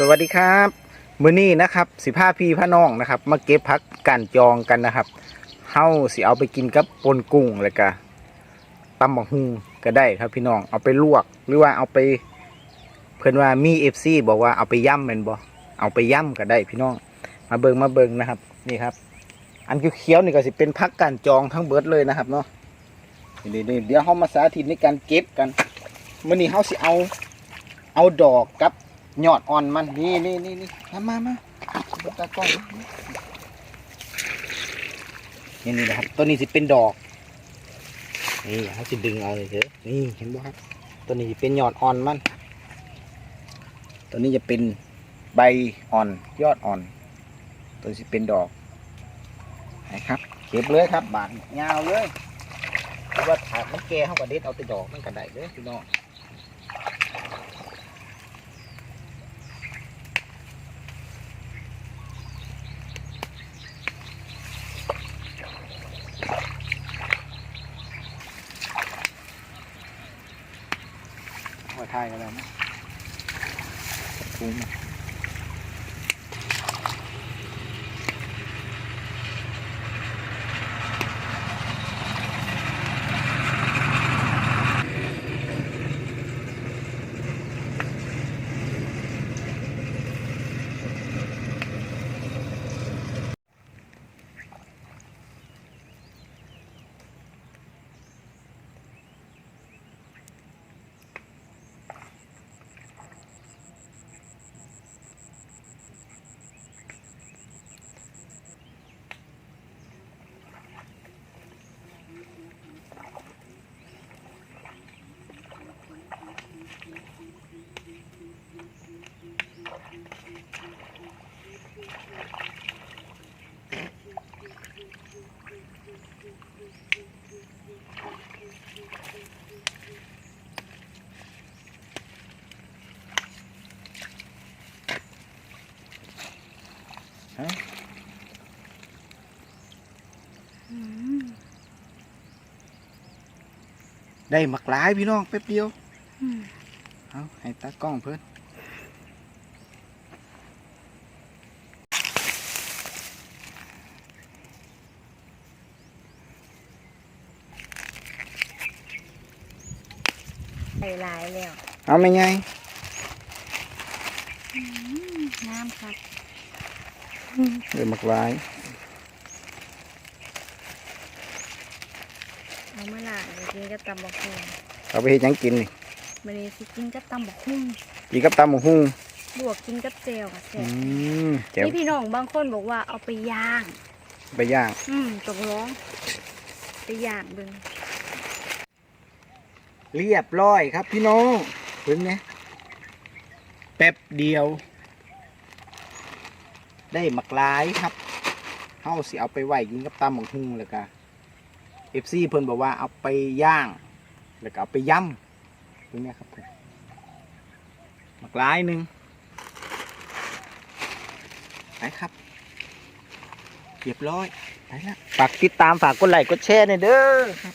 สวัสดีครับมื้อนี้นะครับสิพาพี่พาน้องนะครับ มาเก็บพักกันจองกันนะครับเฮาสิเอาไปกินกับปนกุ้งแล้วก็ตำบักฮุงก็ได้ครับพี่น้องเอาไปลวก หรือว่าเอาไปเพิ่อนว่ามี FC บอกว่าเอาไปย่ำแม่นบ่เอาไปย่ำก็ได้พี่น้อง มาเบิงมาเบิงนะครับนี่ครับ อันเขียวๆนี่ก็สิเป็นพักกันจองทั้งเบิดเลยนะครับเนาะนี่เดี๋ยวเฮามาสาธิตในการเก็บกันมือนี้เฮาสิเอาเอาดอกกับ ยอดอ่อนมันนี่นี่นี่นี่มามามตากล้องนี่นี่นะครับตัวนี้สิเป็นดอกนี่เขาสิดึงเอาเลยเถอะนี่เห็นบ่ครับตัวนี้เป็นยอดอ่อนมันตัวนี้จะเป็นใบอ่อนยอดอ่อนตัวนี้สิเป็นดอกนะครับเก็บเลยครับบานยาวเลยหรือว่าถากมันแก่เขาก็เด็ดเอาแต่ดอกมันก็ได้เลยพี่น้อง หัวไทยกันแล้วนะคุ้ม อะได้หมักหลายพี่น้องแป๊บเดียวเอาให้ตากล้องเพื่อนไปหลายแล้วเอาไม่ไง น้ำครับ ได้หมักหลายเอามาละเดี๋ยวกินกับตำบักหุ่งเอาไปเฮ็ดหยังกินนี่วันนี้สิกินกับตำบักหุ่งกินกับตำบักหุ่งบวกกินกับเจลค่ะแซ่อืบมแจ๋วนี่พี่น้องบางคนบอกว่าเอาไปย่าง ไปย่างอืมตกร้อง ไปย่างเบึงเรียบร้อยครับพี่น้องเพิ่งเนี่ยแป๊บเดียว ได้หมักลายครับเฮาสิเอาไปไหวกินกับตำบักหุ่งแล้วก็เอฟซีเพิ่นบอกว่าเอาไปย่าง แล้วก็เอาไปย่ำเพิ่งนี่ครับหมักลายหนึ่งไปครับเรียบร้อยไปละฝากติดตามฝากกดไลค์กดแชร์หน่อยเด้อครับ